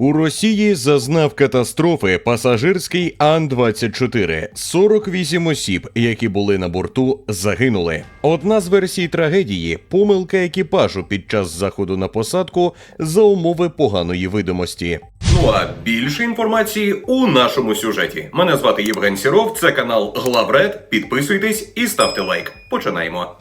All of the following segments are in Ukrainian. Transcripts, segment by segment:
У Росії зазнав катастрофи пасажирський Ан-24. 48 осіб, які були на борту, загинули. Одна з версій трагедії помилка екіпажу під час заходу на посадку за умови поганої видимості. Ну а більше інформації у нашому сюжеті. Мене звати Євген Сіров, це канал Главред. Підписуйтесь і ставте лайк. Починаємо.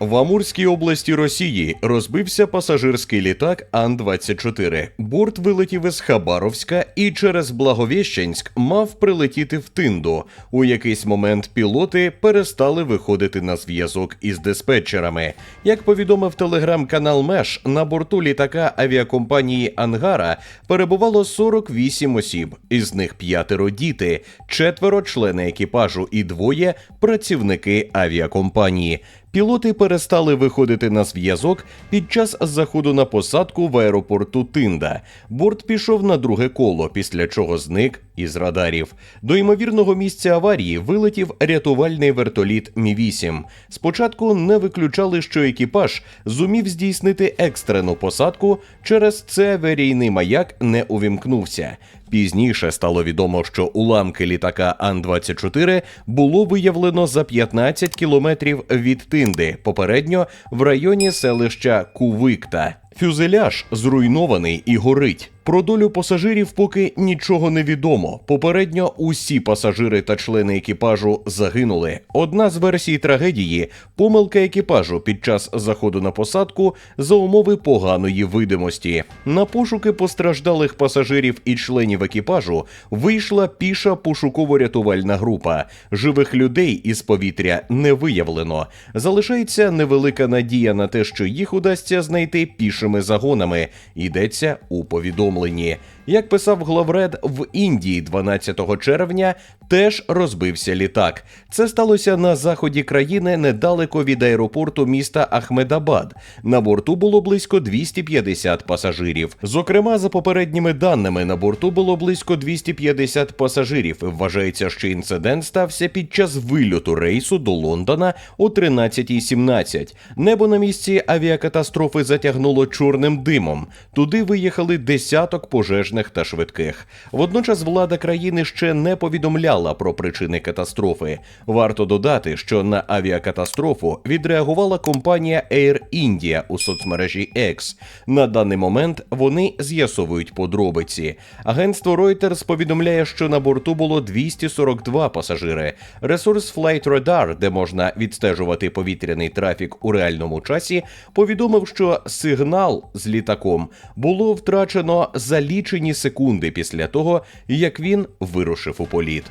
В Амурській області Росії розбився пасажирський літак Ан-24. Борт вилетів із Хабаровська і через Благовіщенськ мав прилетіти в Тинду. У якийсь момент пілоти перестали виходити на зв'язок із диспетчерами. Як повідомив телеграм-канал Меш, на борту літака авіакомпанії Ангара перебувало 48 осіб, із них п'ятеро діти, четверо члени екіпажу і двоє працівники авіакомпанії. Пілоти перестали виходити на зв'язок під час заходу на посадку в аеропорту Тинда. Борт пішов на друге коло, після чого зник із радарів. До ймовірного місця аварії вилетів рятувальний вертоліт Мі 8 Спочатку не виключали, що екіпаж зумів здійснити екстрену посадку, через це аварійний маяк не увімкнувся. Пізніше стало відомо, що уламки літака Ан-24 було виявлено за 15 кілометрів від Тинди, попередньо в районі селища Кувикта. Фюзеляж зруйнований і горить. Про долю пасажирів поки нічого не відомо. Попередньо усі пасажири та члени екіпажу загинули. Одна з версій трагедії помилка екіпажу під час заходу на посадку за умови поганої видимості. На пошуки постраждалих пасажирів і членів екіпажу вийшла піша пошуково-рятувальна група. Живих людей із повітря не виявлено. Залишається невелика надія на те, що їх удасться знайти пішими загонами. Йдеться у повідомленні повідомленні як писав главред, в Індії 12 червня теж розбився літак. Це сталося на заході країни недалеко від аеропорту міста Ахмедабад. На борту було близько 250 пасажирів. Зокрема, за попередніми даними, на борту було близько 250 пасажирів. Вважається, що інцидент стався під час вильоту рейсу до Лондона о 13.17. Небо на місці авіакатастрофи затягнуло чорним димом. Туди виїхали десяток пожежних та швидких. Водночас влада країни ще не повідомляла про причини катастрофи. Варто додати, що на авіакатастрофу відреагувала компанія Air India у соцмережі X. На даний момент вони з'ясовують подробиці. Агентство Reuters повідомляє, що на борту було 242 пасажири. Ресурс Flight Radar, де можна відстежувати повітряний трафік у реальному часі, повідомив, що сигнал з літаком було втрачено за лічені секунди після того, як він вирушив у політ.